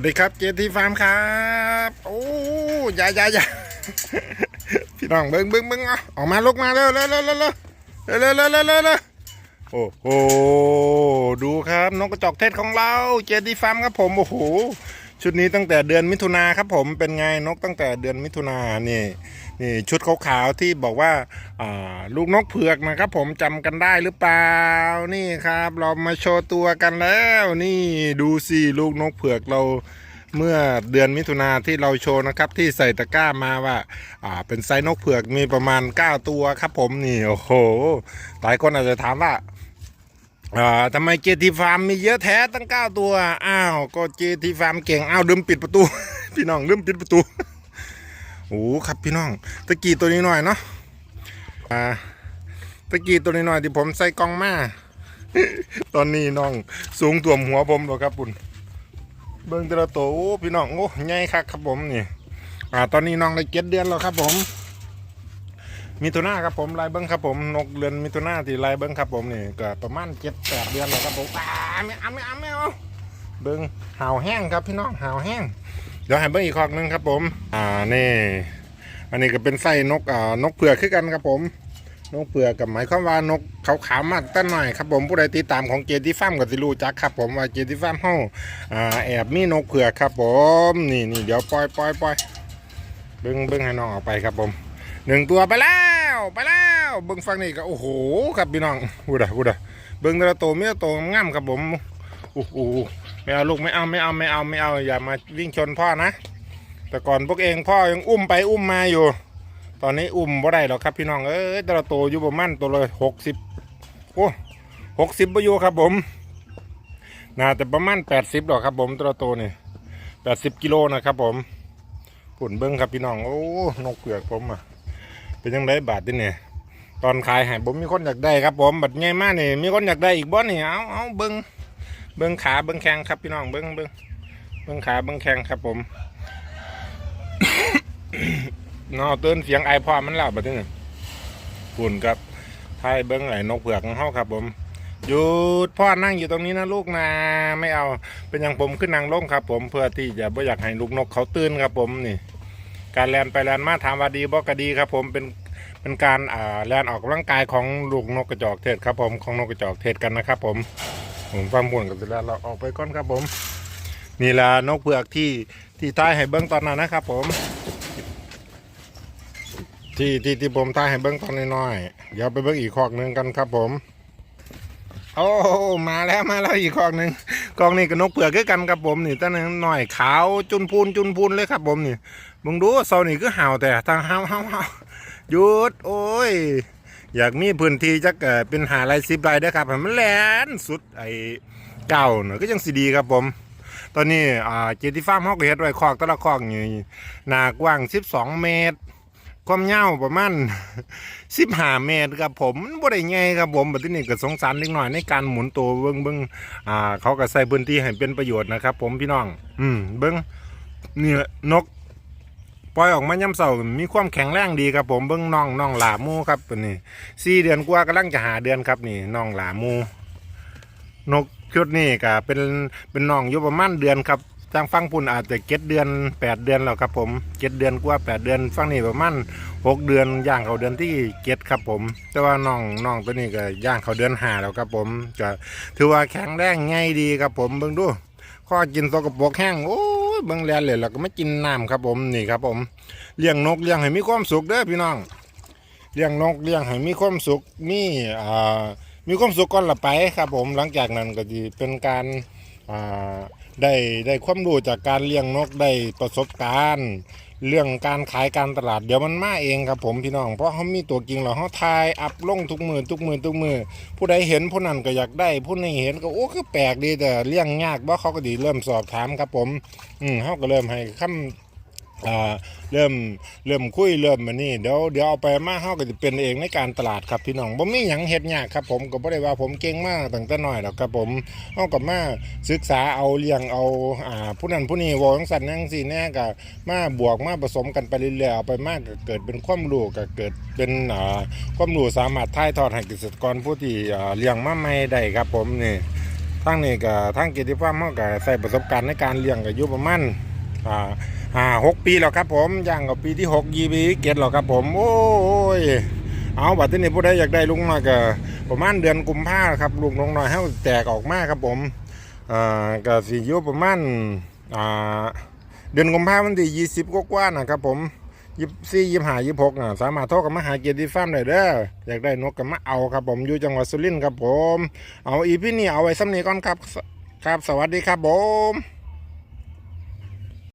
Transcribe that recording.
วัสดีครับเจทีฟาร์มครับ โอ้ยายายาพี่น้องเบิ้งเบิ้งเบิ้งเอาออกมาลุกมาเร็วเร็วเร็วเร็วเร็วเร็วเร็วเร็วเร็วเร็วเร็วโอ้โหดูครับนกกระจอกเทศของเราเจทีฟาร์มครับผมโอ้โห ชุดนี้ตั้งแต่เดือนมิถุนาครับผมเป็นไงนกตั้งแต่เดือนมิถุนานี่นี่ชุดขาวๆที่บอกว่าาลูกนกเผือกนะครับผมจำกันได้หรือเปล่านี่ครับ เรามาโชว์ตัวกันแล้ว นี่ดูสิลูกนกเผือกเราเมื่อเดือนมิถุนาที่เราโชว์นะครับที่ใส่ตะกร้ามาว่าอ่าเป็นไซส์นกเผือกมีประมาณ 9 ตัวครับผมนี่โอ้โหหลายคนอาจจะถามว่า อ่าทำไมเจทีฟาร์มมีเยอะแท้ตั้ง9ตัว อ้าว ก็เจทีฟาร์มเก่ง อ้าวลืมปิดประตู พี่น้องลืมปิดประตู โอ้ครับพี่น้อง ตะกี้ตัวนี้หน่อยเนาะ อ่า ตะกี้ตัวนี้หน่อยที่ผมใส่กล้องมา ตอนนี้น้องสูงตัวมหัวผมแล้วครับปุ่น เบิ่งแต่ละตัวโอ้พี่น้องโอ้ใหญ่คักครับผมนี่ อ่า ตอนนี้น้องได้เจ็ดเดือนแล้วครับผม มีตัวหน้าครับผมลายเบิ้งครับผมนกเรือนมีตัวหน้าที่ลายเบิ้งครับผมนี่ก็ประมาณเจ็ดแปดเดือนแล้วครับผมอ่าไม่เอาไม่เอาไม่เอาเบิ้งห่าวแห้งครับพี่น้องห่าวแห้งเดี๋ยวให้เบิ้งอีกคอกหนึงครับผม อ่านี่ อันนี้ก็เป็นไส้นกอ่านกเผือกคือกันครับผมนกเผือกกับหมายความว่านกเขาวมากตั้งหน่อยครับผมผู้ใดติดตามของเจที่ฟาร์มก็สิรู้จักครับผมว่าเจที่ฟาร์มเฮาอ่าแอบมีนกเผือกครับผมนี่นี่เดี๋ยวปล่อยปล่อยปล่อยเบิ้งเบิ้งให้น้องออกไปครับผม หนึ่งตัวไปแล้วไปแล้วเบิ้งฟังนี่ก็โอ้โหครับพี่น้องพูดะพูดะเบิ้งแต่ละตัวมีแต่ตัวงามครับผมโอ้โหไม่เอาลูกไม่เอาไม่เอาไม่เอาไม่เอาอย่ามาวิ่งชนพ่อนะ แต่ก่อนพวกเองพ่อยังอุ้มไปอุ้มมาอยู่ ตอนนี้อุ้มบ่ได้หรอกครับพี่น้องเอ้ยแต่ละตัวอยู่ประมาณตัวละหกสิบโอ้หกสิบประยูครับผมน่าจะประมาณแปดสิบหรอกครับผมต่ละตัวนี่แปดสิบกิโลนะครับผมผุ่นเบิ้งครับพี่น้องโอ้นกเผือกผมอะ เป็นยังไงบาทที่เนี่ยตอนขายให้ผมมีคนอยากได้ครับผมบัดไงมากนี่มีคนอยากได้อีกบ่นี่เอาเอาเบิ้งเบิ้งขาเบิ้งแข้งครับพี่น้องเบิ้งเบิ้งเบิ้งขาเบิ้งแข้งครับผมเนาะเตือนเสียงไอพอมันเล่าบัดนี้ฝุ่นครับไทยเบิ้งไหลนกเผือกของเฮาครับผมหยุดพ่อนั่งอยู่ตรงนี้นะลูกนะไม่เอาเป็นอย่างผมขึ้นนางลงครับ ผมเพื่อที่จะไม่อยากให้ลูกนกเขาตื่นครับผมนี่ การแลนไปแลนมาถามว่าดีบ่ก็ดีครับผมเป็นเป็นการอ่าแลนออกกำลังกายของลูกนกกระจอกเทศครับผมของนกกระจอกเทศกันนะครับผมผมฟังบุญกับเสร็จแล้วเราออกไปก่อนครับผม นี่ละนกเผือกที่ที่ท้ายให้เบิ้งตอนนั้นนะครับผม ที่ที่ที่ผมถ่ายให้เบิ้งตอนน้อยๆเดี๋ยวไปเบิ้งอีกคอกหนึ่งกันครับผม โอ้มาแล้วมาแล้วอีกคอกหนึ่งกองนี้กับนกเผือกคือกันครับผมนี่ตั้งหน่อยขาวจุนพูนจุนพูนเลยครับผมนี่มึงดูเสานี่คือห่าวแต่ทางห่าวห่าวห่าวหยุดโอ้ย อยากมีพื้นที่จักเอ่อเป็นหาไรสิบไรเด้ครับมันแหลนสุดไอ้เก่าเนอะก็ยังสีดีครับผม ตอนนี้อ่าเจติฟาร์มฮอกเฮ็ดไว้คอกต่ละคอกนี่หนากว้าง 12 เมตร ความยาวประมาณ15เมตรครับผมมันบ่ได้ใหญ่ครับผมแบัดนี้ก็สงสารเล็กน้อยในการหมุนตัวเบิ่งเบิ่งอ่า เขาก็ใส่พื้นที่ให้เป็นประโยชน์นะครับ ผมพี่น้อง อืมเบิ่งนี่นกปล่อยออกมาย่ำเสามีความแข็งแรงดีครับผมเบิ่งน้องน้องหลามูครับนี้สี่เดือนกว่ากำลังจะหาเดือนครับนี่น้องหลามู นกชุดนี้ก็เป็นเป็นน้องอยู่ประมาณเดือนครับ ทางฟังปุ่นอาจจะเจ็ดเดือนแปดเดือนแล้วครับผมเจ็ดเดือนกว่าแปดเดือนฟังนี่ประมาณหกเดือนย่างเขาเดือนที่เจ็ดครับผม แต่ว่าน้องน้องตัวนี้ก็ย่างเขาเดือนหาแล้วครับผมก็ถือว่าแข็งแรงง่ายดีครับผมเบิ่งดูข้อกินสกปรกแห้งโอ้ยเบิ่งแลนเลยแล้วก็ไม่กินน้ำครับผมนี่ครับผมเลี้ยงนกเลี้ยงให้มีความสุขเด้อพี่น้องเลี้ยงนกเลี้ยงให้มีความสุขมีอ่ามีความสุขก่อนละไปครับผมหลังจากนั้นก็ดีเป็นการอ่า ได้ได้ความรู้จากการเลี้ยงนกได้ประสบการณ์ เรื่องการขายการตลาดเดี๋ยวมันมาเองครับผมพี่น้องเพราะเขามีตัวจริงแล้วเขาทายอัพลงทุกมือทุกมือทุกมือผู้ใดเห็นผู้นั้นก็อยากได้ ผู้นี้เห็นก็โอ้คือแปลกดีแต่เลี้ยงยากเพราะเขาก็ดีเริ่มสอบถามครับผม อืมเขาก็เริ่มให้คำอ่า เริ่มเริ่มคุยเริ่มมานี่เดี๋ยวเดี๋ยวเอาไปมาเฮาก็จะเป็นเองในการตลาดครับพี่น้องบ่มีหยังเฮ็ดยากครับผมก็บ่ได้ว่าผมเก่งมากตั้งแต่น้อยหรอกครับผมเฮาก็มาศึกษาเอาเลี้ยงเอาอ่าผู้นั้นผู้นี้ว้าจังซั่นจังซี่แน่ก็มาบวกมาผสมกันไปเรื่อยๆเอาไปมากก็เกิดเป็นความรู้ก็เกิดเป็นอ่าความรู้สามารถถ่ายทอดให้เกษตรกรผู้ที่อ่าเลี้ยงมาใหม่ได้ครับผมนี่ทางนี้ก็ทางเกียรติฟาร์มเขาก็ใส่ประสบการณ์ในการเลี้ยงก็อยู่ประมาณอ่า ห้าหกปีแล้วครับผมย่างกับปีที่หกยีบีเกตแล้วครับผมโอ้ยเอาบัดทีนี้ผู้ใดอยากได้ลุงน้อยก็ประมาณเดือนกุมภาครับลุงน้องน้อยให้แตกออกมาครับผมอ่าก็สิอยู่ประมาณอ่าเดือนกุมภาพันธ์ที่ยี่สิบกว่าๆนะครับผมยี่สี่ยี่ห้ายี่หกอะสามารถโทรกันมาหาเกียรติฟาร์มได้เด้ออยากได้นกก็มาเอาครับผมอยู่จังหวัดสุรินทร์ครับผม เอาอีพี่นี่เอาไว้ซ้ำนี้ก่อนครับ ครับสวัสดีครับผม